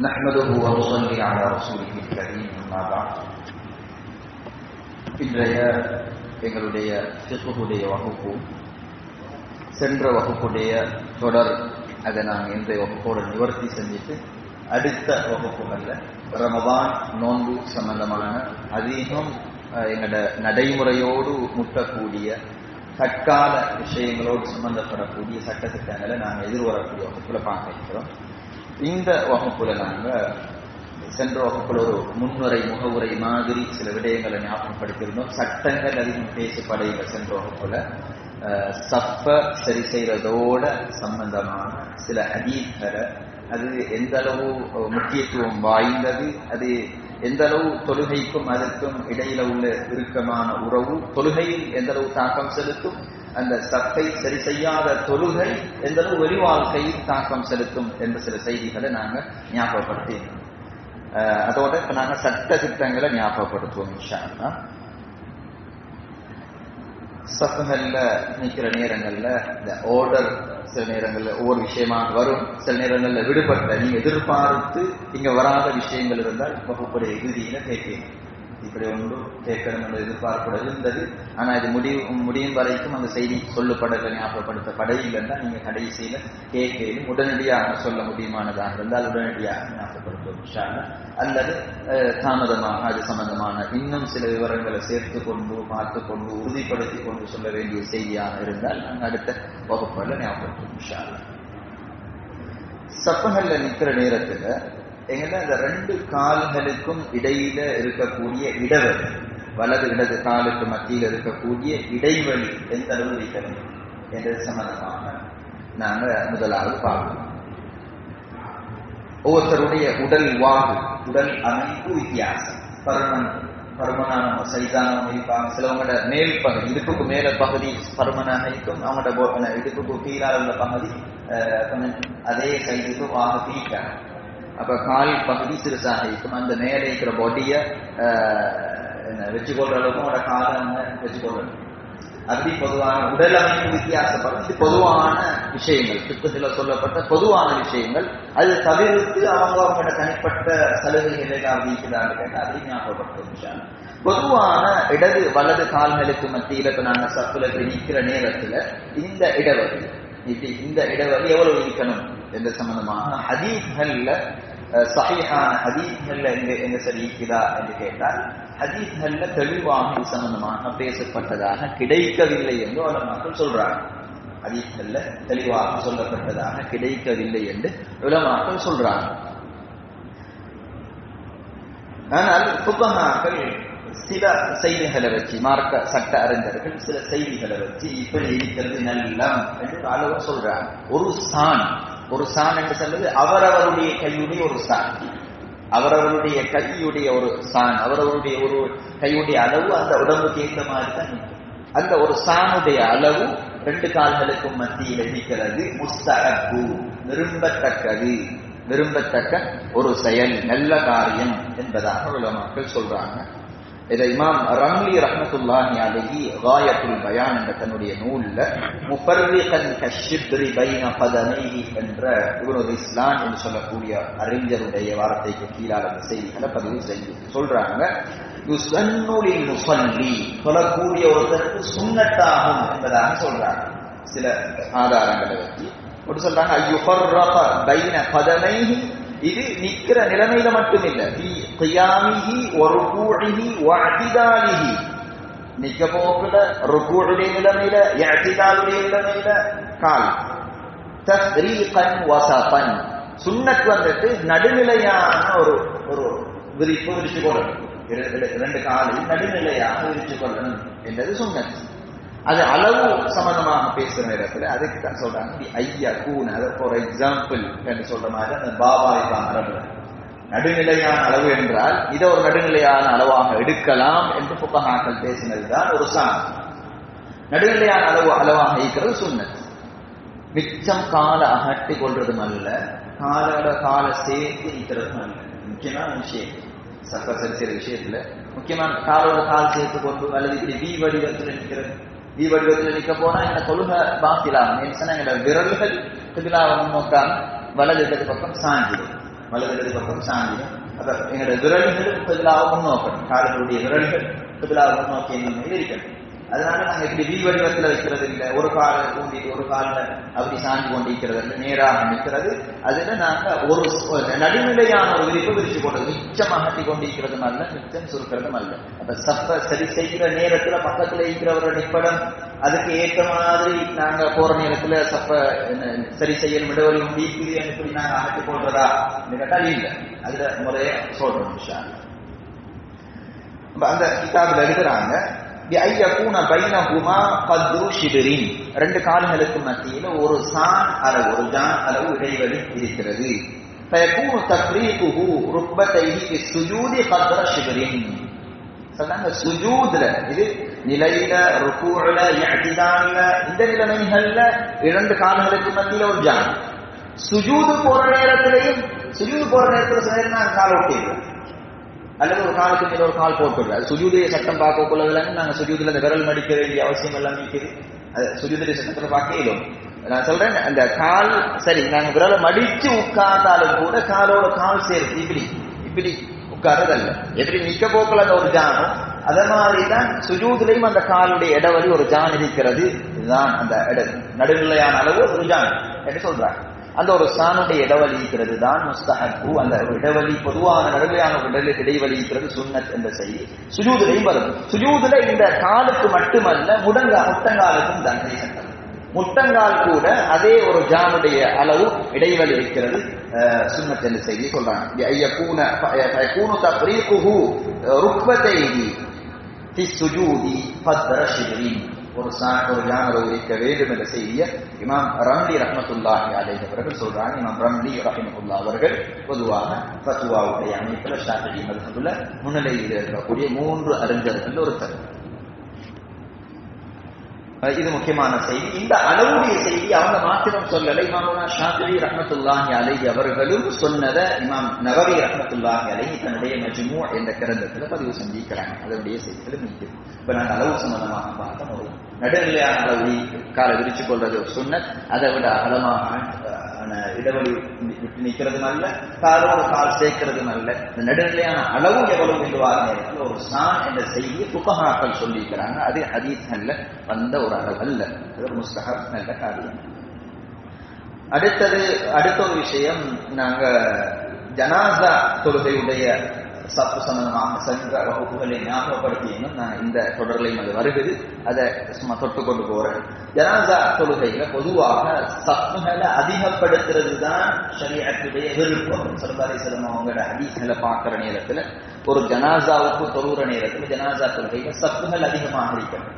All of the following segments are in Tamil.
نحمده ونصلي على رسوله الكريم أما بعد இன்றைய எங்களுடைய சிசுடைய வகுப்பு சென்ற வகுப்புடைய தொடர் அதை நாங்கள் இன்றைய வகுப்போடு நிவர்த்தி செஞ்சுட்டு அடுத்த வகுப்புகளில் ரமபான் நோன்பு சம்பந்தமான அதிகம் அஹ், எங்களோட நடைமுறையோடு முட்டக்கூடிய தற்கால விஷயங்களோடு சம்பந்தப்படக்கூடிய சட்டத்திட்டங்களை நாங்கள் எதிர்வரக்கூடிய வகுப்புல பார்க்க இருக்கிறோம் இந்த வகுப்புல நாங்க சென்ற வகுப்புல ஒரு முன்னுரை முகவுரை மாதிரி சில விடயங்களை ஞாபகப்படுத்தியிருந்தோம். சட்டங்கள் அதிகம் பேசப்படையில சென்ற வகுப்புல சப்ப சரி செய்வதோட சம்பந்தமான சில ஹதீஸ்களை அது எந்த அளவு முக்கியத்துவம் வாய்ந்தது அது எந்த அளவு தொழுகைக்கும் அதற்கும் இடையில உள்ள இறுக்கமான உறவு தொழுகையில் எந்த அளவு தாக்கம் செலுத்தும் அந்த சத்தை சரி செய்யாத தொழுகை எந்த அளவு வெளி வாழ்க்கையில் தாக்கம் செலுத்தும் என்ற சில செய்திகளை நாங்க ஞாபகப்படுத்தி அஹ் அதோட இப்ப நாங்க சட்ட திட்டங்களை ஞாபகப்படுத்துவோம் இன்ஷா அல்லாஹ். சஃபுகள்ல நேரங்கள்ல இந்த ஆர்டர் சில நேரங்கள்ல ஒவ்வொரு விஷயமா வரும். சில நேரங்கள்ல விடுபட்ட நீங்க எதிர்பார்த்து இங்க வராத விஷயங்கள் இருந்தால் வகுப்புடைய இறுதியில கேட்கணும் இப்படி ஒன்றும் கேட்கணும் என்ற எதிர்பார்ப்புடன் இருந்தது. ஆனா இது முடிவு முடியும் வரைக்கும் அந்த செய்தி சொல்லப்படல ஞாபகப்படுத்தப்படையில்லைன்னா நீங்க கடைசியில் கேட்கையிலும் உடனடியாக சொல்ல முடியுமானதாக இருந்தால் உடனடியாக ஞாபகப்படுத்துவோம் அல்லது தாமதமாக அது சம்பந்தமான இன்னும் சில விவரங்களை சேர்த்து கொண்டு பார்த்து கொண்டு உறுதிப்படுத்தி கொண்டு சொல்ல வேண்டிய செய்தியாக இருந்தால் நாங்கள் அடுத்த வகுப்புல ஞாபகப்படுத்தும் இன்ஷா நிற்கிற நேரத்தில் நேரத்துல எங்கன்னா அந்த ரெண்டு கால்களுக்கும் இடையில இருக்கக்கூடிய இடைவெளி வலது இடது காலுக்கு மத்தியில் இருக்கக்கூடிய இடைவெளி எந்த அளவு இருக்கிறது என்றது சம்பந்தமாக நாங்க முதலாவது பார்க்கணும். ஒவ்வொருத்தருடைய உடல் வாகு உடல் அமைப்பு வித்தியாசம். பருமன் பருமனான சைதானம் இருப்பாங்க. சிலவங்களோட மேல் பகுதி இடுப்புக்கு மேல பகுதி பருமனாக இருக்கும். அவங்களோட இடுப்புக்கு கீழாக உள்ள பகுதி அஹ், கொஞ்சம் அதே சைதுக்கு வாக தீட்டாங்க அப்ப கால் பகுதி சிறுசாக இருக்கும். அந்த மேலே இருக்கிற பொடிய என்ன வச்சுக்கொள்ற அளவுக்கும் அவங்களோட காலை அவங்க வச்சுக்கொள்ளணும் அப்படி பொதுவான உடல் அமைப்பு வித்தியாசப்படும். இது பொதுவான விஷயங்கள். திட்டத்தில் சொல்லப்பட்ட பொதுவான விஷயங்கள். அது தவிர்த்து அவங்க அவங்களோட தனிப்பட்ட சலுகைகள் ஏதாவது இருக்கிறாங்க கேட்டால் அதை ஞாபகப்படுத்தும் விஷயம் பொதுவான இடது வலது கால்களுக்கு மத்தியில் இப்போ நாங்கள் சத்துல நிற்கிற நேரத்துல இந்த இடவரி இப்படி இந்த இடவரி எவ்வளவு இருக்கணும்? என்ற சம்பந்தமாக ஹதீஃபல்ல அஹ், சஹீஹான ஹதீஸ்கள்ல எங்க எங்க சரி என்று கேட்டால் ஹதீஸ்கள்ல தெளிவாக இது சம்பந்தமாக பேசப்பட்டதாக கிடைக்கவில்லை என்று உலமாக்கள் சொல்றாங்க ஹதீஸ்கள்ல தெளிவாக சொல்லப்பட்டதாக கிடைக்கவில்லை என்று உலமாக்கள் சொல்றாங்க ஆனால் புத்தகாக்கள் சில செய்திகளை வச்சு மார்க்க சட்ட அறிஞர்கள் சில செய்திகளை வச்சு இப்படி இருக்கிறது நல்லம் என்று அளவு சொல்றாங்க ஒரு சான் ஒரு சான் என்று சொல்வது அவரவருடைய கையுடைய ஒரு சான். அவரவருடைய கையுடைய ஒரு சான். அவரவருடைய ஒரு கையுடைய அளவு அந்த உடம்புக்கு ஏற்ற மாதிரி தான் அந்த ஒரு சானுடைய அளவு ரெண்டு கால்களுக்கும் மத்தியில் இருக்கிறது முஸ்தகப்பு விரும்பத்தக்கது. விரும்பத்தக்க ஒரு செயல் நல்ல காரியம் என்பதாக உள்ள மக்கள் சொல்றாங்க. இதை இமாம் ரம்லி ரஹமத்துல்லாஹி அலஹி காயத்துல் பயான் என்ற தன்னுடைய நூல்ல முஃபர்ரிகன் கஷிப்ரி பைன பதனைஹி என்ற இவனது இஸ்லாம் என்று சொல்லக்கூடிய அறிஞருடைய வார்த்தைக்கு கீழான அந்த செய்திகளை பதிவு செய்து சொல்றாங்க. யுசன்னுலி முசல்லி சொல்லக்கூடிய ஒருத்தருக்கு சுண்ணட்டாகும் என்பதாக சொல்றாங்க. சில ஆதாரங்களை வச்சு. ஒரு சொல்றாங்க ஐயுஃபர்ரக பைன பதனைஹி இது நிக்கிற நிலைமையில மட்டும் இல்ல ஃபீ கியாமிஹி வ ருகூஇஹி நிக்க போக்குல ருகூஉடைய நிலைமையில இஅ்திதாலுடைய நிலைமையில கால். தஸ்ரீகன் வசபன் சுன்னத் வந்துட்டு நடுநிலையான ஒரு ஒரு விரிப்பு விரிச்சு கொள்ளணும் இரு- இரண்டு காலையும் நடுநிலையாக விரிச்சு கொள்ளணும் என்றது சுன்னத் அது அளவு சம்பந்தமாக பேசுற நேரத்துல அதுக்கு தான் சொல்றாங்க. தி ஐயா கூன் அதை ஃபார் எக்ஸாம்பிள் என்று சொல்ற மாதிரி அந்த பாபா தான் அரபுல நடுநிலையான அளவு என்றால் இதை ஒரு நடுநிலையான அளவாக எடுக்கலாம் என்று புத்தகாக்கள் பேசினதுதான் ஒரு சாணம் நடுநிலையான அளவு அளவாக இருக்கிறது சுண்ணத். மிச்சம் காலை அகட்டி கொள்றதும் அல்ல காலோட கால சேர்த்து இருக்கிறதும் அல்ல. முக்கியமான விஷயம் சப்ப சரிசிற விஷயத்துல முக்கியமான காலோட கால் சேர்த்து கொண்டு அல்லது இப்படி வி வடிவத்தில் இருக்கிறது வி வடிவத்தில் நிற்க போனா இந்த தொழுகை பாத்திலாகும் எங்களோட விரல்கள் திபிலாவை நோக்காம வலது இடது பக்கம் சாஞ்சிடும் வலது இடது பக்கம் சாஞ்சிடும் அப்ப எங்களோட விரல்கள் கிபிலாவை முன்னோக்கணும் கால்களுடைய விரல்கள் கிபிலாவை முன்னோக்கிய நிலைமையில் இருக்கணும் அதனால நாங்க இப்படி வி வடிவத்துல வைக்கிறது இல்ல ஒரு காலை ஊண்டிட்டு ஒரு காலில் அப்படி சாஞ்சு கொண்டிருக்கிறது. இல்லை நேராக நிற்கிறது. அதுல நாங்க ஒரு நடுநிலையான ஒரு விரிப்பு விரிச்சு கொண்டது மிச்சம் அகட்டி கொண்டிருக்கிறதும் அல்ல மிச்சம் சுருக்கிறதும் அல்ல. அப்ப சப்ப சரி செய்கிற நேரத்துல பக்கத்துல இருக்கிறவரோட நிப்படம் அதுக்கு ஏற்ற மாதிரி நாங்க போற நேரத்துல சப்ப என்ன, சரி செய்ய விடவழி உண்டிக்குது எப்படி நாங்க அகட்டி கொள்றதா கேட்டால் இல்லை. அதுல முறைய சொல்றோம் விஷயம் அந்த கிதாபில் எழுதுறாங்க ரெண்டு கால்களுக்கு மத்தியில ஒரு சான் அளவு ஒரு ஜான் அளவு இடைவெளி இருக்கிறது. சொன்னாங்க சுஜூத்ல இது நிலையில ருக்கூல இயற்கைதான்ல இந்த நிலைமைகள்ல இரண்டு கால்களுக்கு மத்தியில ஒரு ஜான். சுஜூது போற நேரத்திலையும் சுஜூது போற நேரத்துல சொன்னா கால் ஓட்டிடுவோம் அல்லது ஒரு காலுக்கு மேல ஒரு கால் போட்டுடுறது அது சுஜூதிய சட்டம் பார்க்க கொள்ளவில்லைன்னு நாங்க சுஜூதில இந்த விரல் மடிக்க வேண்டிய அவசியம் எல்லாம் நிற்குது அது சுஜூதிய சட்டத்துல பார்க்க இயலும் நான் சொல்றேன் அந்த கால் சரி நாங்க விரலை மடிச்சு உட்கார்ந்தாலும் கூட காலோட கால் சேர்த்து இப்படி இப்படி உட்கார்றதல்ல. எப்படி நிக்க போக்கல அந்த ஒரு ஜானம். அதே மாதிரிதான் சுஜூதுலையும் அந்த காலுடைய இடவழி ஒரு ஜான் இருக்கிறது. இதுதான் அந்த இட நடுநிலையான அளவு ஒரு ஜான். என்று சொல்றாங்க? அந்த ஒரு சானுடைய இடைவெளி இருக்கிறது தான் முஸ்தஹப்பு. அந்த இடவழி பொதுவான நடுவையான உடலில் இடைவெளி இடைவெளி இருக்கிறது என்ற செய்தி சுஜூதிலையும் வரும் சுஜூதுல இந்த காலுக்கு மட்டுமல்ல முடங்கா முட்டங்காலுக்கும் தண்டனை சட்டம் முட்டங்கால் கூட அதே ஒரு ஜானுடைய அளவு இடைவெளி இருக்கிறது சுண்ணத் சுன்னத் என்ற செய்தி சொல்றாங்க. ஒரு சா ஒரு ஞானம் இருக்க வேண்டும் என்ற செய்திய இமாம் ரம்லி ரஹமத்துல்லாஹி அலைஹி அவர்கள் சொல்றாங்க. இமாம் ரம்லி ரஹிமத்துல்லா அவர்கள் பொதுவாக ஃபத்வாவுடைய அமைப்பில் ஷாஃபிஈ மதுஹபுல முன்னிலையில் இருக்கக்கூடிய மூன்று அறிஞர்கள் ஒருத்தர். அஹ் இது முக்கியமான செய்தி. இந்த அளவுடைய செய்தி அவங்க மாத்திரம் சொல்லல. இமாமுனா ஷாஃபி ரஹமத்துல்லாஹி அலை அவர்களும் சொன்னதை இமாம் நவவி ரஹமத்துல்லாஹி அலை தன்னுடைய மஜ்மு என்ற கிரந்தத்துல பதிவு செஞ்சிருக்கிறாங்க. அதனுடைய செய்திகளும் இருக்குது இப்ப நான் அளவு சம்பந்தமாக பார்த்தோம் ஒரு நடுநிலையான அளவு காலை விரிச்சு கொள்றது சொன்ன அதை விட அகலமாக இடைவெளி விட்டு நிக்கிறதும் அல்ல காலோட கால் சேர்க்கிறதும் அல்ல இந்த நடுநிலையான அளவு எவ்வளவு என்று வார நேரத்தில் ஒரு சான் என்ற செய்தியை புகஹாக்கள் சொல்லியிருக்கிறாங்க. அது ஹதீஸ்கள்ல வந்த ஒரு அளவு அல்ல. அது முஸ்தஹப் நல்ல காரியம். அடுத்தது அடுத்த ஒரு விஷயம் நாங்க ஜனாசா தொழுகையுடைய சத்து சம்பந்தமாக சென்ற வகுப்புகளை ஞாபகப்படுத்தியும் நான் இந்த தொடர்லையும் அது வருகிறது. அதை சும்மா தொட்டு கொண்டு போறேன். ஜனாசா தொழுகையில பொதுவாக சத்துகளை அதிகப்படுத்துறது தான் ஷரியத்துடைய விருப்பம் சர்பாரி செல்லம் அவங்களோட ஹதீஸ்களை பார்க்கிற நேரத்துல ஒரு ஜனாசாவுக்கு தொழுகிற நேரத்துல ஜனாசா தொழுகையில சத்துகள் அதிகமாக இருக்கணும்.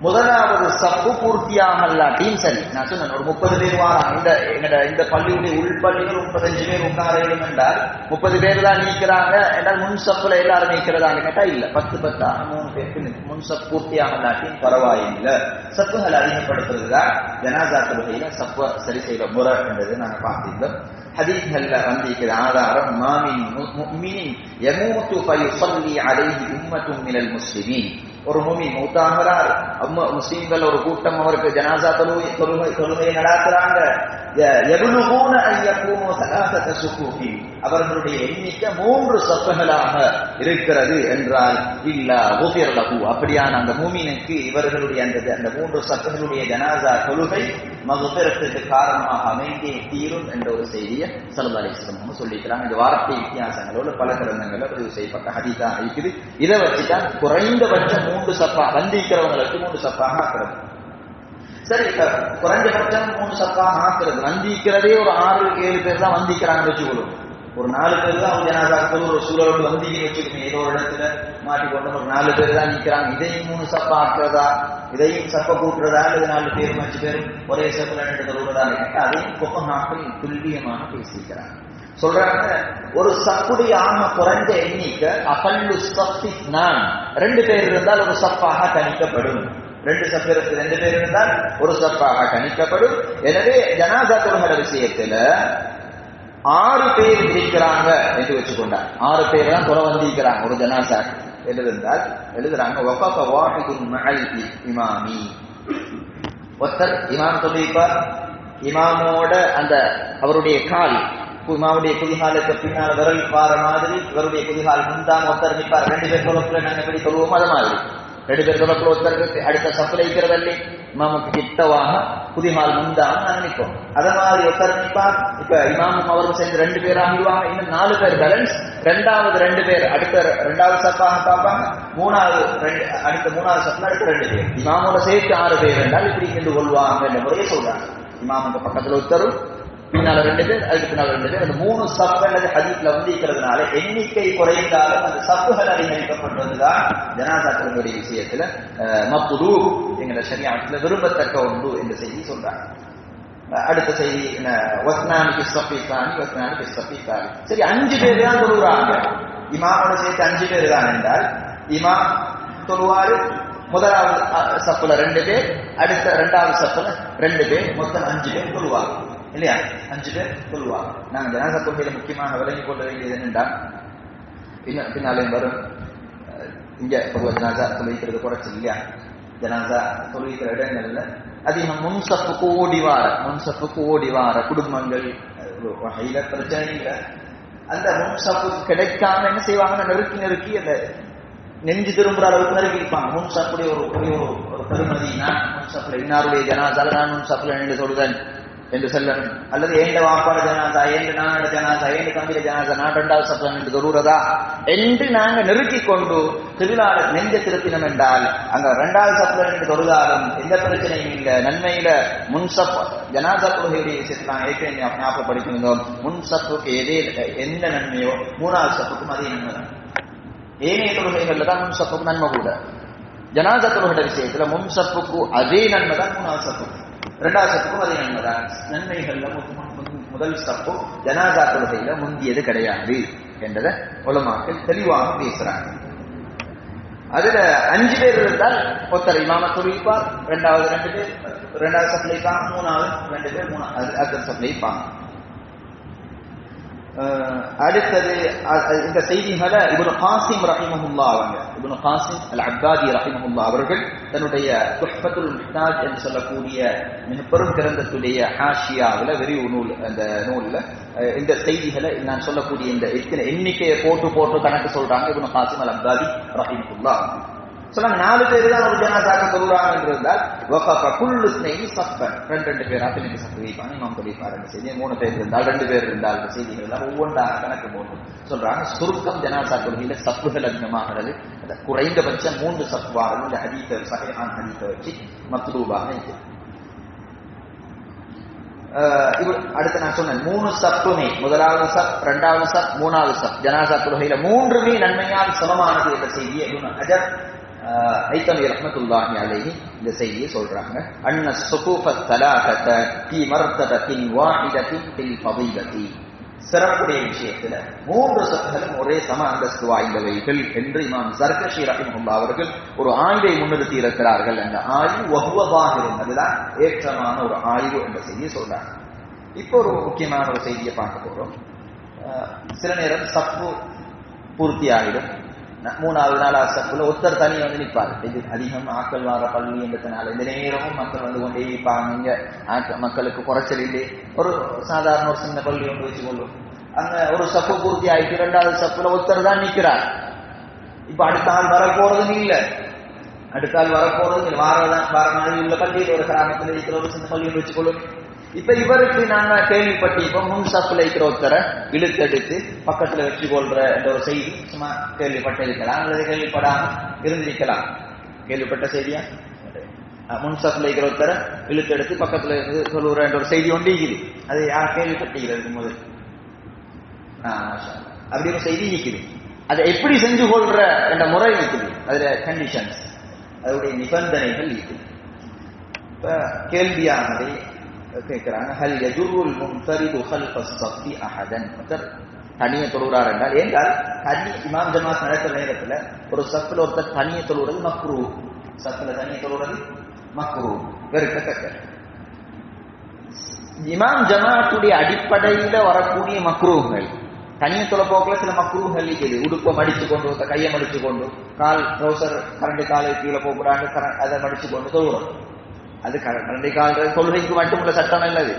முதலாவது சப்பு பூர்த்தியாகலாட்டியும் சரி. நான் சொன்னேன் ஒரு முப்பது பேர் வாரம் இந்த எங்கட இந்த பள்ளியுடைய உள்பள்ளிகள் முப்பத்தஞ்சு பேர் உட்கார வேண்டும் என்றால் முப்பது பேர் தான் நீக்கிறாங்க என்றால் முன் சப்புல எல்லாரும் நீக்கிறதான்னு கேட்டா இல்ல. பத்து பத்தா மூணு பேருக்கு முன் சப் பூர்த்தியாகலாட்டியும் பரவாயில்லை. சப்புகள் அதிகப்படுத்துறதுதான் ஜனாதா ஜனாசா தொழுகையில சப்ப சரி செய்த முறை என்றது நாங்க பார்த்திருந்தோம். ஹதீஸ்கள்ல வந்திருக்கிற ஆதாரம் மாமின் முஃமினின் யமூத்து ஃபயுஸல்லி அலைஹி உம்மத்தும் மினல் முஸ்லிமீன். ஒரு மூமி மௌத்தாகிறார் அம்ம முஸ்லீம்கள் ஒரு கூட்டம் அவருக்கு ஜனாசா தொழுகை தொழுகை தொழுகையை நடாத்துறாங்க அவர்களுடைய எண்ணிக்கை மூன்று சப்புகளாக இருக்கிறது என்றால் இல்ல ஊபியர் லகு அப்படியான அந்த மூமினுக்கு இவர்களுடைய அந்த அந்த மூன்று சப்புகளுடைய ஜனாசா தொழுகை மகுபிரத்துக்கு காரணமாக அமைந்தே தீரும் என்ற ஒரு செய்தியை சல்லா அலிஸ்லம் சொல்லிக்கிறாங்க. இந்த வார்த்தை வித்தியாசங்களோட பல கிரந்தங்கள்ல பதிவு செய்யப்பட்ட ஹதீஸா இருக்குது. இதை வச்சுதான் குறைந்தபட்சம் மூன்று சப்பா வந்திக்கிறவங்களுக்கு மூன்று சப்பாக ஆக்குறது. சரி குறைஞ்சபட்சம் மூணு சப்பாக ஆக்குறது. வந்திக்கிறதே ஒரு ஆறு ஏழு பேர் தான் வந்திக்கிறாங்கன்னு வச்சுக்கொள்ளும். ஒரு நாலு பேர் தான் ஜனாதாக்கள் ஒரு சூழலோடு வந்திக்கு வச்சுக்கணும் ஏதோ ஒரு இடத்துல மாட்டி கொண்டு ஒரு நாலு பேர் தான் நிக்கிறாங்க. இதையும் மூணு சப்பா ஆக்குறதா? இதையும் சப்ப கூட்டுறதா அல்லது நாலு பேரும் அஞ்சு பேரும் ஒரே சப்பில் ரெண்டு தொழுவதா அதையும் கொப்பநாட்கள் துல்லியமாக பேசிக்கிறாங்க சொல்றாங்க ஒரு சப்புடைய ஆம குறைஞ்ச எண்ணிக்கை அகல்லு சப்பி நான் ரெண்டு பேர் இருந்தால் ஒரு சப்பாக கணிக்கப்படும் ரெண்டு சப்பு ரெண்டு பேர் இருந்தால் ஒரு சப்பாக கணிக்கப்படும் எனவே ஜனாதா தொழுகிற விஷயத்துல ஆறு பேர் இருக்கிறாங்க என்று வச்சுக்கொண்டார் ஆறு பேர் தான் குறை வந்திருக்கிறாங்க ஒரு ஜனாசா எழுதிருந்தால் எழுதுறாங்க வஃபக வாஹிதுன் மஅல் இமாமி ஒருத்தர் இமாம் சொல்லிப்பார் இமாமோட அந்த அவருடைய கால் இமாவுடைய குதிகாலுக்கு பின்னால் விரல் வார மாதிரி இவருடைய குதிகால் முந்தாம ஒருத்தர் நிற்பார். ரெண்டு பேர் தொலைப்புல நாங்கள் எப்படி சொல்லுவோம் அது மாதிரி. ரெண்டு பேர் தொலைப்புல ஒருத்தருக்கு அடுத்த சப்ளை இருக்கிறதல்லே இமாமுக்கு கிட்டவாக குதிகால் முந்தாம நாங்க நிற்போம் அத மாதிரி ஒருத்தர் நிற்பார் இப்ப இமாமும் அவரும் சேர்ந்து ரெண்டு பேர் ஆகிடுவாங்க இன்னும் நாலு பேர் பேலன்ஸ் ரெண்டாவது ரெண்டு பேர் அடுத்த ரெண்டாவது சப்பாக பார்ப்பாங்க மூணாவது ரெண்டு அடுத்த மூணாவது சப்பில் அடுத்த ரெண்டு பேர் இமாமோட சேர்த்து ஆறு பேர் என்றால் இப்படி நின்று கொள்வாங்க என்ற முறையை சொல்றாங்க இமாமுக்கு பக்கத்துல ஒருத்தரும் பின்னால ரெண்டு பேர் அதுக்கு பின்னால ரெண்டு பேர் அந்த மூணு சப்பு அல்லது ஹதீஸ்ல வந்து இருக்கிறதுனால எண்ணிக்கை குறைந்தாலும் அந்த சப்புகள் அதிகரிக்கப்பட்டதுதான் ஜனாதாக்களுடைய விஷயத்துல மப்புது எங்களை சரியாத்துல விரும்பத்தக்க உண்டு என்ற செய்தி சொல்றாங்க. அடுத்த செய்தி என்ன? வஸ்னானிக்கு சப்பித்தானி வஸ்னானிக்கு சரி அஞ்சு பேர் தான் தொழுகிறாங்க இமாமோட சேர்த்து அஞ்சு பேர் தான் என்றால் இமா தொழுவாரு முதலாவது சப்புல ரெண்டு பேர் அடுத்த ரெண்டாவது சப்புல ரெண்டு பேர் மொத்தம் அஞ்சு பேர் தொழுவாங்க. இல்லையா? அஞ்சு பேர் சொல்லுவாங்க நாங்க ஜனாசா கொள்கையில முக்கியமாக விலகி கொள்ள வேண்டியது என்னென்றால் பின்ன பின்னாலே வரும். இங்க பொதுவாக ஜனாசா தொழில்கிறது குறைச்சு இல்லையா? ஜனாசா சொல்லிக்கிற இடங்கள்ல. அதிகம் முன்சப்புக்கு ஓடி வார முன்சப்புக்கு ஓடி வார குடும்பங்கள். வகையில பிரச்சனை இல்லை. அந்த முன்சப்பு கிடைக்காம என்ன செய்வாங்கன்னா நெருக்கி நெருக்கி அந்த நெஞ்சு திரும்புற அளவுக்கு நெருக்கி இருப்பாங்க. முன்சப்புடைய ஒரு பெரிய ஒரு ஒரு பெருமதினா முன்சப்புல இன்னாருடைய ஜனாசால நான் முன்சப்புல நின்று சொல்றேன் என்று சொல்லணும். அல்லது ஏண்ட வாப்பாட ஜனாசா ஏண்டு நானோட ஜனாசா ஏண்டு தம்பியில ஜனாசா நான் ரெண்டாவது சப்ளம் என்று என்று நாங்க நெருக்கிக் கொண்டு திருவிழாவில் நெஞ்ச திருப்பினம் என்றால் அங்க ரெண்டாவது சப்ளம் என்று எந்த பிரச்சனையும் இல்லை. நன்மையில முன்சப் ஜனாசா கொள்கையுடைய விஷயத்தில் நான் ஏற்கனவே ஞாபகப்படுத்தினோம் முன்சப்புக்கு எதே எந்த நன்மையோ மூணாவது சப்புக்கும் அதே நன்மை தான். ஏனைய தொழுகைகள்ல தான் முன்சப்புக்கு நன்மை கூட. ஜனாசா தொழுகை விஷயத்துல முன்சப்புக்கு அதே நன்மை தான் மூணாவது சப்புக்கு இரண்டாவது சத்துக்கும் அதே நன்மைதான் நன்மைகள்ல முதல் சப்பு ஜனாதா தொழுகையில முந்தியது கிடையாது என்றதை உலமாக்கள் தெளிவாக பேசுறாங்க. அதுல அஞ்சு பேர் இருந்தால் ஒருத்தர் இமாம தொழில்பார் ரெண்டாவது ரெண்டு பேர் ரெண்டாவது சப்ளை மூணாவது ரெண்டு பேர் மூணாவது அடுத்த சப்ளை அடுத்தது இந்த செய்திகளை இவனு காசிம் ரஹிமஹுல்லா அவங்க இவனு காசிம் அல் அப்தாதி ரஹிமஹுல்லா அவர்கள் தன்னுடைய துஹ்பத்துல் முஹ்தாஜ் என்று சொல்லக்கூடிய மிக பெரும் கிரந்தத்துடைய ஹாஷியாவில் விரிவு நூல் அந்த நூலில் இந்த செய்திகளை நான் சொல்லக்கூடிய இந்த எத்தனை எண்ணிக்கையை போட்டு போட்டு கணக்கு சொல்றாங்க இவனு காசிம் அல் அப்தாதி ரஹிமஹுல்லா சொன்னாங்க நாலு பேர் தான் ஒரு ஜனாதாக்க தொழுறாங்க என்று இருந்தால் வஃபக குல்லு ஸ்னேகி சப்பன் ரெண்டு ரெண்டு பேரா பிள்ளைங்க சப்பு வைப்பாங்க இமாம் தொழிப்பார் ரெண்டு செய்தி மூணு பேர் இருந்தால் ரெண்டு பேர் இருந்தால் இந்த செய்திகள் எல்லாம் ஒவ்வொன்றாக கணக்கு போடும் சொல்றாங்க. சுருக்கம் ஜனாசா தொழுகையில சப்புகள் அதிகமாகிறது. குறைந்தபட்சம் மூன்று சப்புவார்கள் இந்த ஹதீத்த சகையான ஹதீத்தை வச்சு மத்ரூபாக இருக்குது இவர் அடுத்து நான் சொன்னேன் மூணு சப்புமே முதலாவது சப் இரண்டாவது சப் மூணாவது சப் ஜனாசா தொழுகையில மூன்றுமே நன்மையால் சமமானது என்ற செய்தியை அஜர் ஐத்தமி ரஹமத்துல்லாஹி அலைஹி இந்த செய்தியை சொல்றாங்க. அன்ன சுகூஃப தலாகத ஃபீ மர்தபத்தின் வாஹிதத்தின் ஃபில் ஃபதீலத்தி சிறப்புடைய விஷயத்துல மூன்று சத்துகளும் ஒரே சம அந்தஸ்து வாய்ந்தவைகள் என்று இமாம் சர்கஷி ரஹிமஹுல்லா அவர்கள் ஒரு ஆய்வை முன்னிறுத்தி இருக்கிறார்கள் அந்த ஆய்வு வகுவதாகிரும் அதுதான் ஏற்றமான ஒரு ஆய்வு என்ற செய்தியை சொல்றாங்க. இப்போ ஒரு முக்கியமான ஒரு செய்தியை பார்க்க போறோம். சில நேரம் சப்பு பூர்த்தி ஆகிடும் மூணாவது நாள் சப்புல ஒருத்தர் தனியை வந்து நிற்பார். இது அதிகம் ஆக்கள் வார பள்ளி என்றதுனால இந்த நேரமும் மக்கள் வந்து கொண்டே இருப்பாங்க. இங்க மக்களுக்கு குறைச்சல் இல்லை. ஒரு சாதாரண ஒரு சின்ன பள்ளி ஒன்று வச்சுக்கொள்ளும் அங்க ஒரு சப்பு பூர்த்தி ஆயிட்டு இரண்டாவது சப்புல ஒருத்தர் தான் நிற்கிறார். இப்ப அடுத்த ஆள் வர இல்லை இல்ல. அடுத்த ஆள் வர போறதும் வாரதான் வார நாள் உள்ள பள்ளியில் ஒரு கிராமத்தில் இருக்கிற ஒரு சின்ன பள்ளி ஒன்று வச்சுக்கொள்ளும் இப்ப இவருக்கு நாங்க கேள்விப்பட்டிருப்போம் முன் சப்புல இருக்கிற ஒருத்தரை இழுத்தெடுத்து பக்கத்துல வச்சு கொள்ற என்ற ஒரு செய்தி சும்மா கேள்விப்பட்டிருக்கலாம் அல்லது கேள்விப்படாம இருந்திருக்கலாம். கேள்விப்பட்ட செய்தியா? முன் சப்புல இருக்கிற ஒருத்தரை இழுத்தெடுத்து பக்கத்துல இருந்து சொல்லுற என்ற ஒரு செய்தி ஒன்று இருக்குது. அது யார் கேள்விப்பட்டிருக்கிறது முதல்? அப்படி ஒரு செய்தி இருக்குது. அதை எப்படி செஞ்சு கொள்ற என்ற முறை இருக்குது. அதுல கண்டிஷன்ஸ் அதனுடைய நிபந்தனைகள் இருக்குது. இப்ப கேள்வியானதை கேட்கிறாங்க ஹல் யஜுருல் முன்தரிது ஹல் ஸஃபி அஹதன் ஒருத்தர் தனிய தொழுகிறார் என்றால் ஏன்றால் தனி இமாம் ஜமாத் நடக்கிற நேரத்துல ஒரு சத்துல ஒருத்தர் தனிய தொழுகிறது மக்ரூ சத்துல தனியை தொழுகிறது மக்ரூ வெறுக்கத்தக்க இமாம் ஜமாத்துடைய அடிப்படையில வரக்கூடிய மக்ரூகள் தனிய தொலைப்போக்கில் சில மக்ரூகள் இருக்குது உடுப்பை மடிச்சு கொண்டு கையை மடிச்சு கொண்டு கால் ட்ரௌசர் கரண்டு காலை கீழே போகிறாங்க அதை மடிச்சு கொண்டு தொழுகிறோம் அது கரண்டை கால் தொழுகைக்கு மட்டும் உள்ள சட்டம் அல்லது?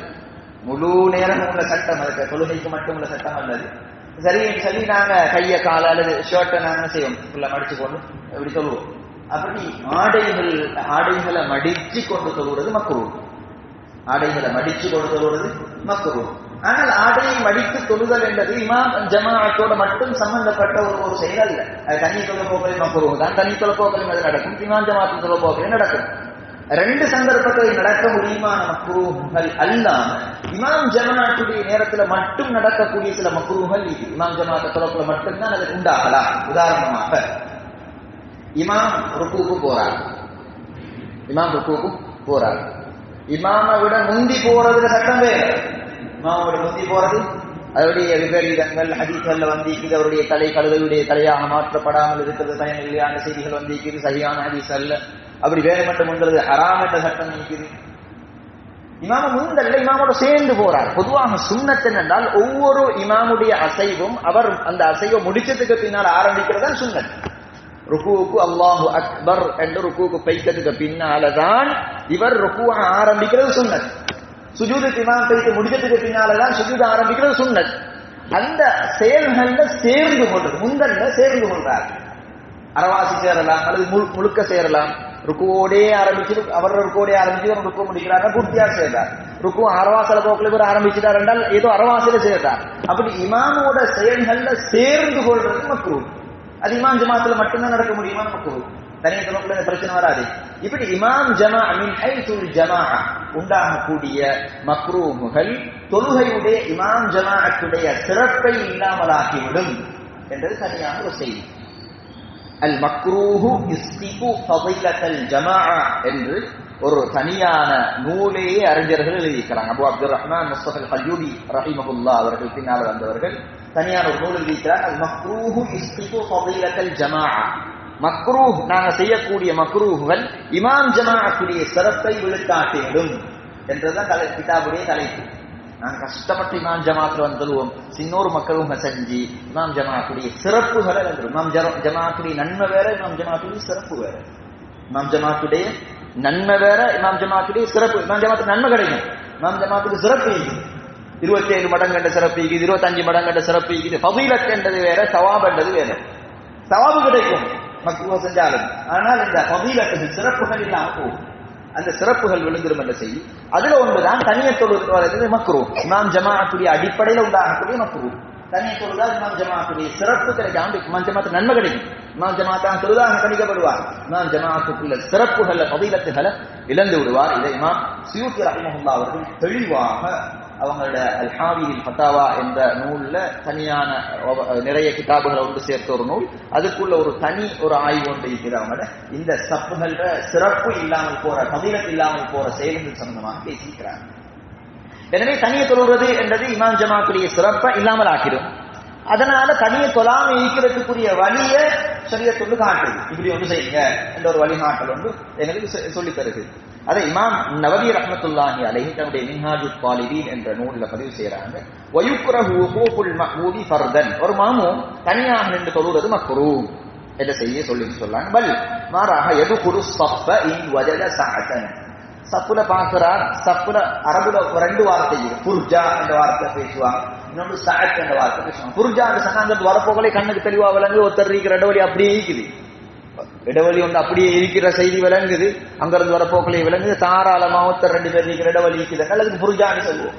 முழு நேரம் உள்ள சட்டம் அதுக்கு. தொழுகைக்கு மட்டும் சட்டம் அல்லது? சரி சரி நாங்க கைய கால அல்லது ஷர்ட்டை நாங்க செய்வோம்? ஃபுல்லா மடிச்சு கொண்டு இப்படி சொல்லுவோம் அப்படி ஆடைகள் ஆடைகளை மடிச்சு கொண்டு சொல்லுவது மக்குரு ஆடைகளை மடிச்சு கொண்டு சொல்லுறது மக்குரு ஆனால் ஆடையை மடித்து தொழுதல் என்பது இமாம் ஜமாத்தோட மட்டும் சம்பந்தப்பட்ட ஒரு ஒரு செயல் அல்ல. அது தனி தொலை போக்கலில் மக்குரு தான் தனி தொலை போக்கலில் அது நடக்கும். இமாம் ஜமாத்து தொலை போக்கலில் நடக்கும். ரெண்டு சந்தர்ப்பத்தில் நடக்க முடியுமா மக்ரூஹ்கள் அல்லாம இமாம் ஜமாத்துடைய நேரத்துல மட்டும் நடக்கக்கூடிய சில மக்ரூஹ்கள் இது. இமாம் ஜமாத்த தொடர்புல மட்டும்தான் அது உண்டாகலாம். உதாரணமாக இமாம் ருக்குக்கு போறார். இமாம் ருக்குக்கு போறார். இமாமை விட முந்தி போறதுல சட்டம் வேறு. இமாமை விட முந்தி போறது அவருடைய விபரீதங்கள் ஹதீஸ்கள்ல வந்திருக்குது. அவருடைய தலை கழுதையுடைய தலையாக மாற்றப்படாமல் இருக்கிறது. பயனில்லையான செய்திகள் வந்திருக்குது. சரியான ஹதீஸ் அல்ல. அப்படி வேற மட்டும் முன்றது ஹராம் என்ற சட்டம் இருக்குது. இமாம முந்தல்ல இமாமோட சேர்ந்து போறார். பொதுவாக சுண்ணத் என்னென்றால் ஒவ்வொரு இமாமுடைய அசைவும் அவர் அந்த அசைவை முடிச்சதுக்கு பின்னால் ஆரம்பிக்கிறதா சுண்ணத். ருக்குவுக்கு அல்லாஹு அக்பர் என்று ருக்குவுக்கு பைக்கிறதுக்கு பின்னாலதான் இவர் ருக்குவ ஆரம்பிக்கிறது சுண்ணத். சுஜூது இமாம் பைத்து முடிச்சதுக்கு பின்னாலதான் சுஜூது ஆரம்பிக்கிறது சுண்ணத். அந்த செயல்கள்ல சேர்ந்து கொண்டது முந்தல்ல சேர்ந்து கொள்றார் அரவாசி சேரலாம் அல்லது முழு- முழுக்க சேரலாம். ருக்குவோடே ஆரம்பிச்சு அவர் ருக்கோடே ஆரம்பிச்சு அவர் ருக்கு முடிக்கிறார் பூர்த்தியா செய்தார் ருக்கு அரவாசல போக்கில் இவர் ஆரம்பிச்சுட்டார் என்றால் ஏதோ அறவாசல செய்தார் அப்படி இமாமோட செயல்கள்ல சேர்ந்து கொள்றது மக்ரூ அது இமாம் ஜமாத்துல மட்டும்தான் நடக்க முடியுமா மக்ரூ தனிய துணக்குள்ள இந்த பிரச்சனை வராது இப்படி இமாம் ஜமா மின் ஹைசுல் ஜமா உண்டாகக்கூடிய மக்ரூமுகள் தொழுகையுடைய இமாம் ஜமாஅத்துடைய சிறப்பை இல்லாமலாகிவிடும் என்றது தனியான ஒரு செய்தி அல் மக்ரூஹு இஸ்திகு ஃபதிலத்தல் ஜமா என்று ஒரு தனியான நூலையே அறிஞர்கள் எழுதியிருக்கிறாங்க. அபு அப்துல் ரஹ்மான் முஸ்தபல் ஹல்யூடி ரஹிமகுல்லா அவர்கள் பின்னால் வந்தவர்கள் தனியான ஒரு நூல் எழுதியிருக்கிறார் அல் மக்ரூஹு இஸ்திகு ஃபதிலத்தல் ஜமா மக்ரூஹ் நாங்கள் செய்யக்கூடிய மக்ரூஹுகள் இமாம் ஜமாஅத்துடைய சிறப்பை விழுக்காட்டிடும் என்றுதான் தலை கிதாபுடைய தலைப்பு. நாங்க கஷ்டப்பட்டு இமாம் ஜமாத்துல வந்துடுவோம். சின்னோர் மக்களும் செஞ்சு இமாம் ஜமாத்துடைய சிறப்புகளை வந்துடும் இமாம் ஜமா- ஜமாத்துடைய நன்மை வேற இமாம் ஜமாத்துடைய சிறப்பு வேற. இமாம் ஜமாத்துடைய நன்மை வேற இமாம் ஜமாத்துடைய சிறப்பு. இமாம் ஜமாத்துக்கு நன்மை கிடைக்கும். இமாம் ஜமாத்துக்கு சிறப்பு இருபத்தி ஏழு மடங்கு என்ற சிறப்பு இருக்குது இருபத்தஞ்சு மடங்கு என்ற சிறப்பு இருக்குது ஃபபீலத் வேற சவாப் வேற. சவாபு கிடைக்கும். மக்குவ செஞ்சாலும். ஆனால் இந்த ஃபபீலத்துக்கு சிறப்புகள் இல்லாம போகும். அந்த சிறப்புகள் விழுந்துரும் என்ற செய்தி. அதுல ஒன்றுதான் தனிய தொழுவது மக்ரூ. இமாம் ஜமாத்துடைய அடிப்படையில உண்டாகக்கூடிய மக்ரூ. தனிய தொழுதால் இமாம் ஜமாத்துடைய சிறப்பு கிடைக்காம இமாம் ஜமாத்து நன்மை கிடைக்கும். இமாம் ஜமாத்தா தொழுதாக கணிக்கப்படுவார். இமாம் ஜமாத்துக்குள்ள சிறப்புகள பதீலத்துகளை இழந்து விடுவார். இதை இமாம் சியூத்தி ரஹிமஹுல்லா அவர்கள் தெளிவாக அவங்களோட அல்ஹாவியில் ஃபத்தாவா என்ற நூல்ல தனியான நிறைய கிதாபுகளை ஒன்று சேர்த்த ஒரு நூல். அதுக்குள்ள ஒரு தனி ஒரு ஆய்வு ஒன்று இருக்கிறவங்கள இந்த சப்புகள சிறப்பு இல்லாமல் போற பதிலத்து இல்லாமல் போற செயல்கள் சம்பந்தமாக பேசிக்கிறாங்க எனவே தனியை தொழுவது என்றது இமாம் ஜமாக்குரிய சிறப்பை இல்லாமல் ஆக்கிடும். அதனால தனிய தொழாம இருக்கிறதுக்குரிய வழிய சரியத்துள்ளு காட்டுது. இப்படி ஒன்று செய்யுங்க என்ற ஒரு வழிகாட்டல் ஒன்று எங்களுக்கு சொல்லி சொல்லித் தருது அதை இமாம் நவதி ரஹமத்துல்லாஹி அலஹி தன்னுடைய மின்ஹாஜு பாலிதீன் என்ற நூலில் பதிவு செய்யறாங்க வயுக்ரஹு ஹூஃபுல் ஃபர்தன். ஒரு மாமும் தனியாக நின்று தொழுவது மக்குரு என்ற செய்ய சொல்லி சொல்லாங்க. பல் மாறாக எது குரு சப்ப இன் வஜத சாத்தன் சப்புல பார்க்கிறார். சப்புல அரபுல ரெண்டு வார்த்தை புர்ஜா என்ற வார்த்தை பேசுவாங்க. இன்னொன்று சாத் என்ற வார்த்தை பேசுவாங்க. புர்ஜா அந்த சகாந்தத்து வரப்போகலே கண்ணுக்கு தெளிவா விளங்கு ஒருத்தர் இருக்கிற வழி அப்படியே இருக்குது. இடவழி ஒன்று அப்படியே இருக்கிற செய்தி விளங்குது. அங்கிருந்து வரப்போக்கலே விளங்குது. தாராளமாக ஒருத்தர் ரெண்டு பேர் இருக்கிற இடவழி இருக்குது. அதுக்கு புர்ஜான்னு சொல்லுவோம்.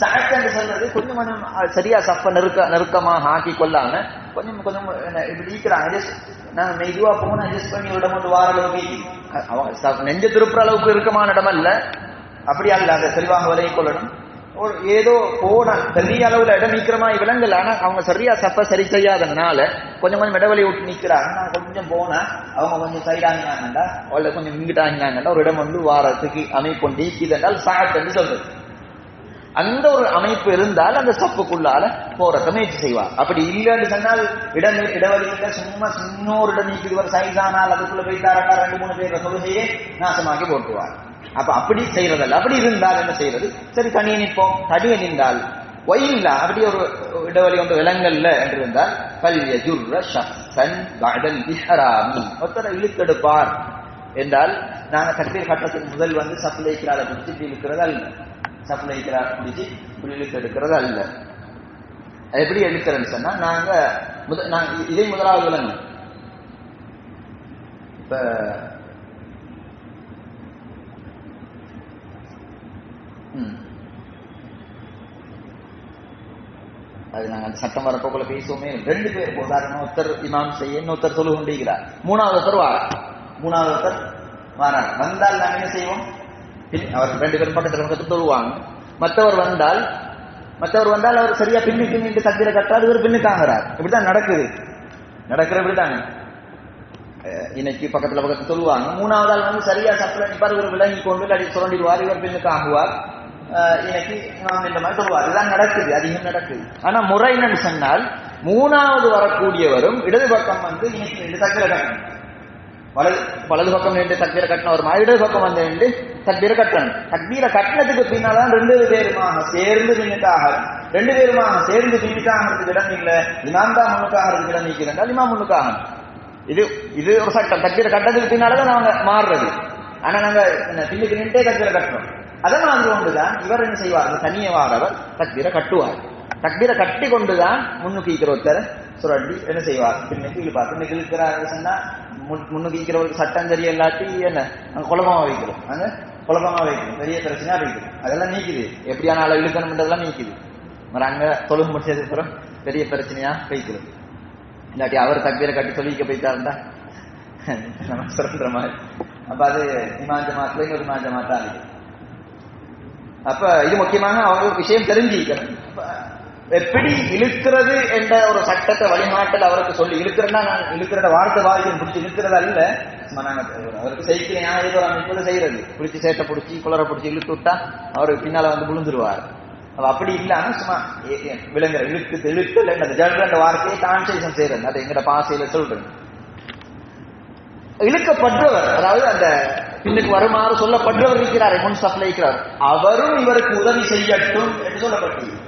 சாட் சொல்றது கொஞ்சம் கொஞ்சம் சரியா சப்ப நெருக்க நெருக்கமாக ஆக்கி கொள்ளாம கொஞ்சம் கொஞ்சம் என்ன, இப்படி இருக்கிறாங்க. அட்ஜஸ்ட் நாங்கள் மெதுவாக போகணும் அட்ஜஸ்ட் பண்ணி இடம் வந்து வார அளவுக்கு அவங்க நெஞ்ச திருப்புற அளவுக்கு இருக்கமான இடம் அல்ல. அப்படி அல்ல அந்த செல்வாங்க விலகி கொள்ளணும். ஒரு ஏதோ போன பெரிய அளவுல இடம் நிக்கிறமா விலங்குல ஆனா அவங்க சரியா சப்ப சரி செய்யாதனால கொஞ்சம் கொஞ்சம் இடவெளி விட்டு நிக்கிறாங்க நான் கொஞ்சம் போனேன் அவங்க கொஞ்சம் சைடாங்கினாங்கண்டா அவள கொஞ்சம் இங்கிட்டாங்கினாங்கண்டா ஒரு இடம் வந்து வாரத்துக்கு அமைப்பு நீக்கிதென்றால் சொல்றது. அந்த ஒரு அமைப்பு இருந்தால் அந்த சப்புக்குள்ளால போறத முயற்சி செய்வார் அப்படி இல்லைன்னு சொன்னால் இடம் இடவெளி இல்ல சும்மா சின்னோரு இடம் நீக்குது ஒரு சைஸ் ஆனால் அதுக்குள்ள போயிட்டாரா ரெண்டு மூணு பேர் தொழுகையே நாசமாக்கி போட்டுவார் அப்ப அப்படி செய்யறதல்ல அப்படி இருந்தால் என்ன செய்யறது சரி தனியே நிற்போம். தனியே நின்றால் ஒயில்ல. அப்படி ஒரு இடைவெளி ஒன்று விலங்கல்ல என்று இருந்தால் பல் யஜுர்ர ஷஹ்சன் பஅதல் இஹ்ராமி. ஒருத்தரை இழுத்தெடுப்பார் என்றால் நாங்க தக்பீர் கட்டத்துக்கு முதல் வந்து சப்ளைக்கிறால பிடிச்சிட்டு இழுக்கிறது அல்ல. சப்ளைக்கிறார இருக்கிறார் பிடிச்சி இப்படி இழுத்து அல்ல. அது எப்படி எடுக்கிறேன்னு சொன்னா நாங்க முத நாங்க இதை முதலாவது விலங்கு. இப்ப அது நாங்கள் சட்டம் வரப்போக்குள்ள பேசுவோமே. ரெண்டு பேர் இப்போ ஒருத்தர் இமாம் செய்ய இன்னொருத்தர் சொல்லு கொண்டிருக்கிறார். மூணாவது ஒருத்தர் வார மூணாவது ஒருத்தர் வாரார். வந்தால் நாங்க என்ன செய்வோம்? பின் அவர் ரெண்டு பேரும் பக்கத்தில் பக்கத்தில் தொழுவாங்க. மற்றவர் வந்தால் மற்றவர் வந்தால் அவர் சரியா பின்னுக்கு நின்று சத்திர கட்டாது இவர் பின்னுக்காங்கிறார் இப்படிதான் நடக்குது. நடக்கிற இப்படிதாங்க இன்னைக்கு பக்கத்துல பக்கத்துல சொல்லுவாங்க மூணாவது ஆள் வந்து சரியா சப்ளை நிப்பார். இவர் விளங்கி கொண்டு அடி சுரண்டிடுவார் இவர் பின்னுக்கு ஆகுவார் இன்னைக்கு நாம் இந்த மாதிரி சொல்லுவார் இதுதான் நடக்குது அதிகம் நடக்குது. ஆனா முறை என்னன்னு சொன்னால் மூணாவது வரக்கூடியவரும் இடது பக்கம் வந்து இன்னைக்கு ரெண்டு தக்கிர கட்டணும். வலது வலது பக்கம் ரெண்டு தக்பீர கட்டணும் ஒரு மாதிரி இடது பக்கம் வந்து ரெண்டு தக்பீர கட்டணும். தக்பீர கட்டினதுக்கு பின்னால்தான் ரெண்டு பேருமாக சேர்ந்து நின்றுட்டாக ரெண்டு பேருமாக சேர்ந்து பின்னுக்காகிறதுக்கு இடம் இல்லை. இமாம் தான் முன்னுக்காகிறதுக்கு இடம் நிற்கிறேன் இமாம் முன்னுக்காகணும். இது இது ஒரு சட்டம். தக்பீர கட்டதுக்கு பின்னால்தான் நாங்க மாறுறது. ஆனா நாங்க என்ன, பின்னுக்கு நின்றே தக்பீர கட்டணும். அதே மாதிரி கொண்டுதான் இவர் என்ன செய்வார் தனியவாரவர் தக்பீரை கட்டுவார். தக்பீரை கட்டி கொண்டுதான் முன்னுக்கு இருக்கிற ஒருத்தர் சுரண்டி என்ன செய்வார்? பின்னுக்கு இழுப்பார் பின்னுக்கு இழுக்கிறார் சொன்னா முன்னுக்கு இருக்கிறவருக்கு சட்டம் தெரிய இல்லாட்டி என்ன? அங்க குழப்பமா வைக்கிறோம் அங்க குழப்பமா வைக்கிறோம் பெரிய பிரச்சனையா வைக்கிறோம் அதெல்லாம் நீக்குது. எப்படியான அளவு இழுக்கணும்ன்றதெல்லாம் நீக்குது. மறு அங்க தொழுகு முடிச்சதுக்கு அப்புறம் பெரிய பிரச்சனையா வைக்கிறோம் இல்லாட்டி அவர் தக்பீரை கட்டி சொல்லிக்க போயிட்டாருந்தா நம்ம சுரண்டுற மாதிரி. அப்ப அது இமாஞ்ச மாத்துல இன்னொரு இமாஞ்ச மாத்தா இருக்கு. அப்ப இது முக்கியமாக அவங்களுக்கு விஷயம் தெரிஞ்சிக்கணும் எப்படி இழுக்கிறது என்ற ஒரு சட்டத்தை வழிகாட்டல் அவருக்கு சொல்லி இழுக்கிறேன்னா நான் இழுக்கிறத வார்த்தை வாரியம் பிடிச்சி இழுக்கிறது அல்ல சும்மா அவருக்கு செய்கிறேன் ஏதோ ஒரு அமைப்புல செய்யறது. பிடிச்சி சேட்டை பிடிச்சி குளர பிடிச்சி இழுத்து விட்டா அவர் பின்னால வந்து விழுந்துருவார். அப்படி இல்லாம சும்மா ஏ- இழுத்து விளங்குற இழுக்கு அந்த ஜல்ற வார்த்தையை டிரான்ஸ்லேஷன் செய்யறது. அது எங்கட பாசையில சொல்றது. இழுக்கப்படுறவர் அதாவது அந்த பின்னுக்கு வருமாறு சொல்லப்படுறவர் இருக்கிறார் முன் சப்ளை இருக்கிறார். அவரும் இவருக்கு உதவி செய்யட்டும் என்று சொல்லப்பட்டது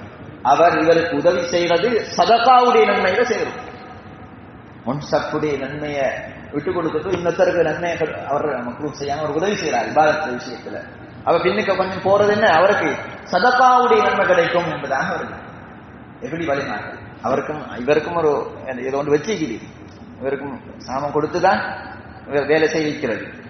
அவர் இவருக்கு உதவி செய்வது சதகாவுடைய நன்மையில செய்யணும். முன் சப்புடைய நன்மையை விட்டு கொடுத்துட்டு இன்னொருத்தருக்கு நன்மையை அவர் நமக்கு செய்யாம ஒரு உதவி செய்யறார் விவாதத்த விஷயத்துல. அவ பின்னுக்கு கொஞ்சம் போறது என்ன? அவருக்கு சதகாவுடைய நன்மை கிடைக்கும் என்பதாக வருது. எப்படி வழிநாட்டு அவருக்கும் இவருக்கும் ஒரு இதை ஒன்று வச்சுக்குது இவருக்கும் சாமம் கொடுத்துதான் இவர் வேலை செய்ய வைக்கிறது.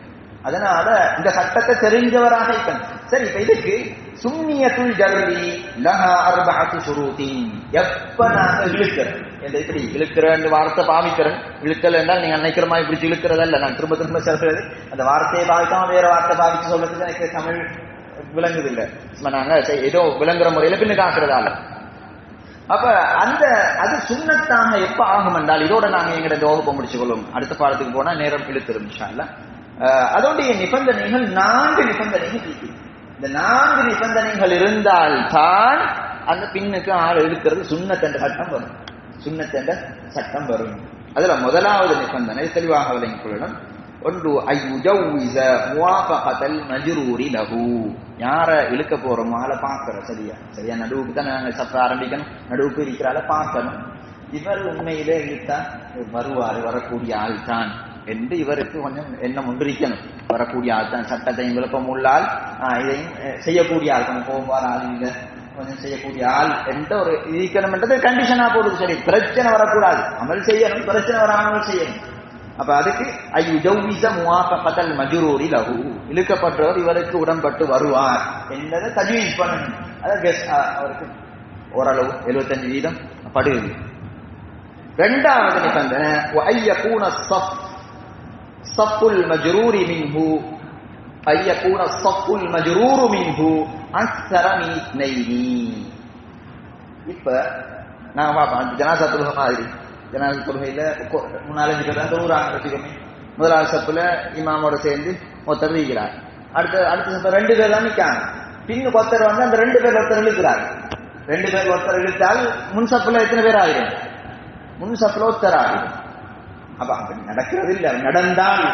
அதனால இந்த சட்டத்தை தெரிஞ்சவராக இருக்கணும். சரி இப்ப இதுக்கு சுண்ணியத்துள் ஜல்லி லஹா அர்பஅத்து ஷுரூத்தின் எப்ப நாங்க இழுக்கிறோம்? இந்த இப்படி இழுக்கிறேன் வார்த்தை பாவிக்கிறேன் இழுக்கல் என்றால் நீங்க நினைக்கிற மாதிரி இப்படி இழுக்கிறதல்ல. நான் திரும்ப திரும்ப சொல்றது அந்த வார்த்தையை பாவிக்காம வேற வார்த்தை பாவிச்சு சொல்றதுக்கு எனக்கு தமிழ் விளங்குது இல்ல சும்மா நாங்க சரி, ஏதோ விளங்குற முறையில பின்னு காக்குறதால அப்ப அந்த அது சுண்ணத்தாக எப்ப ஆகும் என்றால் இதோட நாங்க எங்கட இந்த வகுப்பை முடிச்சு கொள்ளும் அடுத்த பாடத்துக்கு போனா நேரம் இழுத்துரும் இன்ஷா அதோடைய நிபந்தனைகள் நான்கு நிபந்தனைகள் இருக்கு. இந்த நான்கு நிபந்தனைகள் இருந்தால் தான் அந்த பின்னுக்கு ஆள் இழுக்கிறது சுண்ணத்தென்ற சட்டம் வரும். சுண்ணத்தென்ற சட்டம் வரும். அதுல முதலாவது நிபந்தனை தெளிவாக விளங்கிக் கொள்ளணும் ஒன்று ஐயுஜவ்விஸ முவாஃபகத்தல் மஜ்ரூரி லஹு. யார இழுக்க போறோமோ அதை பார்க்கற சரியா? சரியா? நடுவுக்கு தான் நாங்க சப்ப ஆரம்பிக்கணும். நடுவுக்கு இருக்கிறால பார்க்கணும். இவர் உண்மையிலே இழுத்தா வருவார் வரக்கூடிய ஆள் தான் என்று இவருக்கு கொஞ்சம் எண்ணம் ஒன்றிருக்கணும் வரக்கூடிய ஆள்தான் சட்டத்தையும் விழுப்பம் உள்ளால் ஆஹ், இதையும் செய்யக்கூடிய ஆள் கொஞ்சம் போவார் ஆள் இல்லை கொஞ்சம் செய்யக்கூடிய ஆள் எந்த ஒரு இருக்கணும்ன்றது கண்டிஷனா போடுது சரி பிரச்சனை வரக்கூடாது அமல் செய்யணும் பிரச்சனை வராமல் செய்யணும் அப்ப அதுக்கு ஐயு ஜௌவிச முவாஃபகத்தல் மஜ்ரூரி இழுக்கப்பட்டவர் இவருக்கு உடன்பட்டு வருவார் என்பதை தஜ்வீஸ் பண்ணணும் அதை அவருக்கு ஓரளவு 75 வீதம் படுகிறது ரெண்டாவது நிபந்தனை சப்புல் மஜ்ரூரி மின்ஹு. ஐயகூன சப்புல் மஜ்ரூரு மின்ஹு. அஸ்ஸரமி நைனி இப்ப நான் பார்ப்போம் ஜனாசா தொழுகை மாதிரி. ஜனாசா தொழுகையில் முன்னாலஞ்சு பேர் தான் தொழுகிறாங்க வச்சுக்கோமே. முதலாவது சப்பில் இமாமோட சேர்ந்து ஒருத்தர் இருக்கிறார் அடுத்த அடுத்த சப்பில் ரெண்டு பேர் தான் நிற்காங்க பின்னு ஒருத்தர் வந்து அந்த ரெண்டு பேர் ஒருத்தர் இழுக்கிறார். ரெண்டு பேர் ஒருத்தர் இழுத்தால் முன் சப்புல எத்தனை பேர் ஆகிடும் முன் சப்புல ஒருத்தர் ஆகிடும் அப்ப அப்படி நடக்கிறது இல்ல நடந்தால்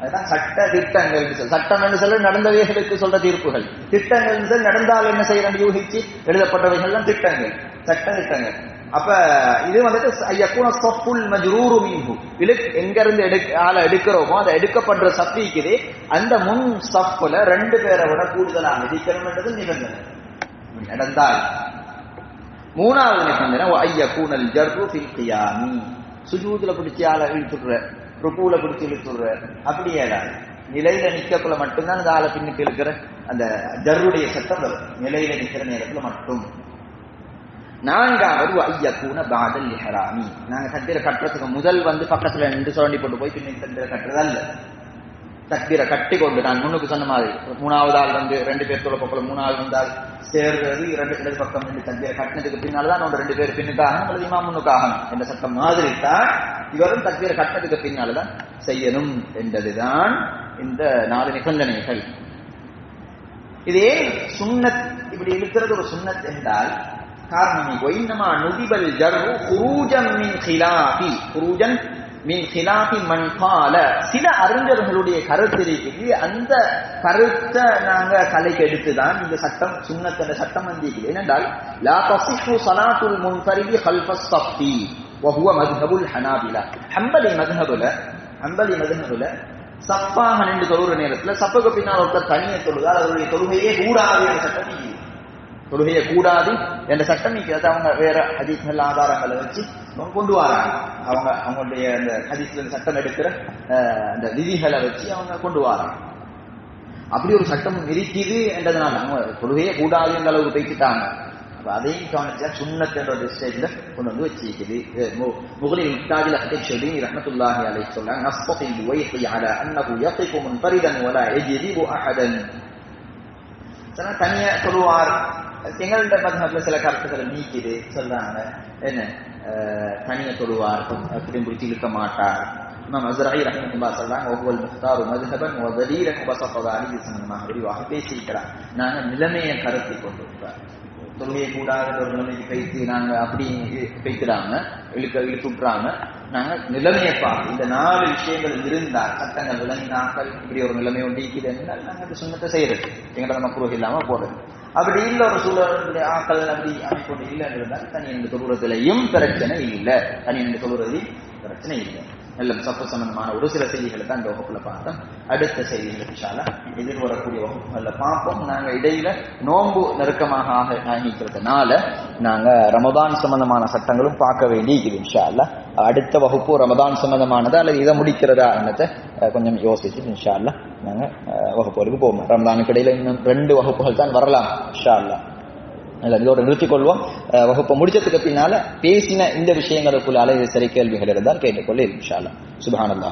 அதுதான் சட்ட திட்டங்கள் சட்டம் என்று சொல்ல நடந்தவைகளுக்கு சொல்ற தீர்ப்புகள். திட்டங்கள் நடந்தால் என்ன செய்யணும் யூகிச்சு எழுதப்பட்டவைகள் தான் திட்டங்கள் சட்ட திட்டங்கள். அப்ப இது வந்துட்டு ஐயக்கூன சொப்புல் மஜ்ரூரு இழுக் எங்க இருந்து எடுக்க ஆளை எடுக்கிறோமோ அதை எடுக்கப்படுற சப்பிக்குது அந்த முன் சப்புல ரெண்டு பேரை விட கூடுதலாக விதிக்கணும்ன்றது நிபந்தனை. நடந்தால். மூணாவது நிபந்தனை ஐயக்கூனல் ஜர்ரு ஃபில் கியாமி. சுஜூதுல பிடிச்சி ஆளை இழுத்துடுற ருக்குல பிடிச்சி இழுத்துடுற அப்படியே இல்லாது நிலையில நிக்கக்குள்ள மட்டும்தான் அந்த ஆளை பின்னுக்கு இழுக்கிற அந்த ஜருடைய சத்தம் வரும். நிலையில நிக்கிற நேரத்துல மட்டும். நான்காவது ஐயக்கூன பாதல் லிஹராமி. நாங்க சத்திர கட்டுறதுக்கு முதல் வந்து பக்கத்துல நின்று சுரண்டி போட்டு போய் பின்னுக்கு சத்திர கட்டுறதல்ல தக்பீரை கட்டி கொண்டு நான் முன்னுக்கு சொன்ன மாதிரி மூணாவது ஆள் வந்து ரெண்டு பேர் தொலைப்போல மூணாவது வந்தால் சேர்றது இரண்டு இடது பக்கம் ரெண்டு தக்பீரை கட்டினதுக்கு பின்னால்தான் அவங்க ரெண்டு பேர் பின்னுக்காகணும் அல்லது இமாமுன்னுக்காகணும் என்ற சட்டம் மாதிரி தான் இவரும் தக்பீரை கட்டினதுக்கு பின்னால்தான் செய்யணும் என்பதுதான் இந்த நாலு நிபந்தனைகள். இதே சுண்ணத் இப்படி இருக்கிறது ஒரு சுண்ணத் என்றால் காரணம் ஒயின்னமா நுதிபல் ஜர்வு குரூஜன் மின் ஹிலாபி குரூஜன் சில அறிஞர்களுடைய கருத்து அந்த கருத்தை நாங்க கலைக்கு எடுத்துதான் இந்த சட்டம் சுண்ணத்தன சட்டம் வந்திருக்கு ஏனென்றால் மதுஹபுல் ஹனாபிலா. ஹம்பலி மதுஹபுல ஹம்பலி மதுஹபுல சப்பாக நின்று தொழுகிற நேரத்துல சப்புக்கு பின்னால் ஒருத்தர் தனியை தொழுதால் அவருடைய தொழுகையே கூடாது என்ற சட்டம் தொழுகையை கூடாது என்ற சட்டம் நிற்கிறது அவங்க வேற அதிக ஆதாரங்களை வச்சு கொண்டு வராங்க. அவங்க அவங்களுடைய அந்த ஹதீஸ்ல சட்டம் எடுக்கிற அந்த விதிகளை வச்சு அவங்க கொண்டு வராங்க. அப்படி ஒரு சட்டம் இருக்குது என்றதுனால அவங்க தொழுகையே கூடாது என்ற அளவுக்கு பேசிட்டாங்க. அப்ப அதையும் கவனிச்சா சுண்ணத் என்ற ஸ்டேஜ்ல கொண்டு வந்து வச்சிருக்குது. முகலில் முக்தாஜில் அத்தை சொல்லி ரஹமத்துல்லாஹி அலை சொன்னாங்க நஸ்பத்தில் உயர்த்தி அல அன்னகு யqifu முன் பரிதன் யஜிதிபு அஹதன். அகதன் தனியா சொல்லுவார். எங்கள்கிட்ட மதத்துல சில கருத்துக்களை நீக்கிது சொல்றாங்க. என்ன? தனிய தொழுவார் அப்படி பிடிச்சி இழுக்க மாட்டார் இமாம் அஸ்ராயி ரஹமத்துல்லா சொல்றாங்க ஒவ்வொரு முக்தாரு மதுஹபன் வதலீரன் அலி சம்பந்தமாக விரிவாக பேசியிருக்கிறார் நாங்கள் நிலைமையை கருத்தி கொண்டிருக்கிறார் தொழுகையை கூடாத ஒரு நிலைமைக்கு பேசி நாங்க அப்படி பேசுறாங்க இழுக்க இழுத்துட்றாங்க நாங்க நிலைமையை பார்த்து இந்த நாலு விஷயங்கள் இருந்தால் சட்டங்கள் விளங்கினாக்கள் இப்படி ஒரு நிலைமை ஒன்று இருக்குது என்றால் நாங்க அந்த சுண்ணத்தை செய்யறது எங்கள்ட்ட நம்ம இல்லாம போடுறது அப்படி இல்ல ஒரு சூழலுடைய ஆக்கள் அப்படி அமைப்பு இல்லை இருந்தால் தனி என்று தொழுறதுலையும் பிரச்சனை இல்லை. தனி என்று தொழுறதையும் பிரச்சனை இல்லை. நல்ல சப்பு சம்பந்தமான ஒரு சில செய்திகளை தான் இந்த வகுப்புல பார்த்தோம். அடுத்த செய்திகள் விஷால எதிர்வரக்கூடிய வகுப்புகள்ல பார்ப்போம். நாங்க இடையில நோன்பு நெருக்கமாக ஆக ஆகிக்கிறதுனால நாங்க ரமதான் சம்பந்தமான சட்டங்களும் பார்க்க வேண்டியிருக்குது இன்ஷால்ல அடுத்த வகுப்பு ரமதான் சம்பந்தமானதா அல்லது இதை முடிக்கிறதா என்னத்தை கொஞ்சம் யோசிச்சு இன்ஷால்ல நாங்கள் வகுப்புகளுக்கு போவோம் ரமதானுக்கு இடையில இன்னும் ரெண்டு வகுப்புகள் தான் வரலாம் இன்ஷால்லா அல்ல இதோடு நிறுத்திக்கொள்வோம் வகுப்பை முடிச்சதுக்கு பின்னால பேசின இந்த விஷயங்களுக்குள்ள அலைவு சரி கேள்விகள் இருந்தால் கேட்டுக்கொள்ள இன்ஷால்லா சுபானல்லா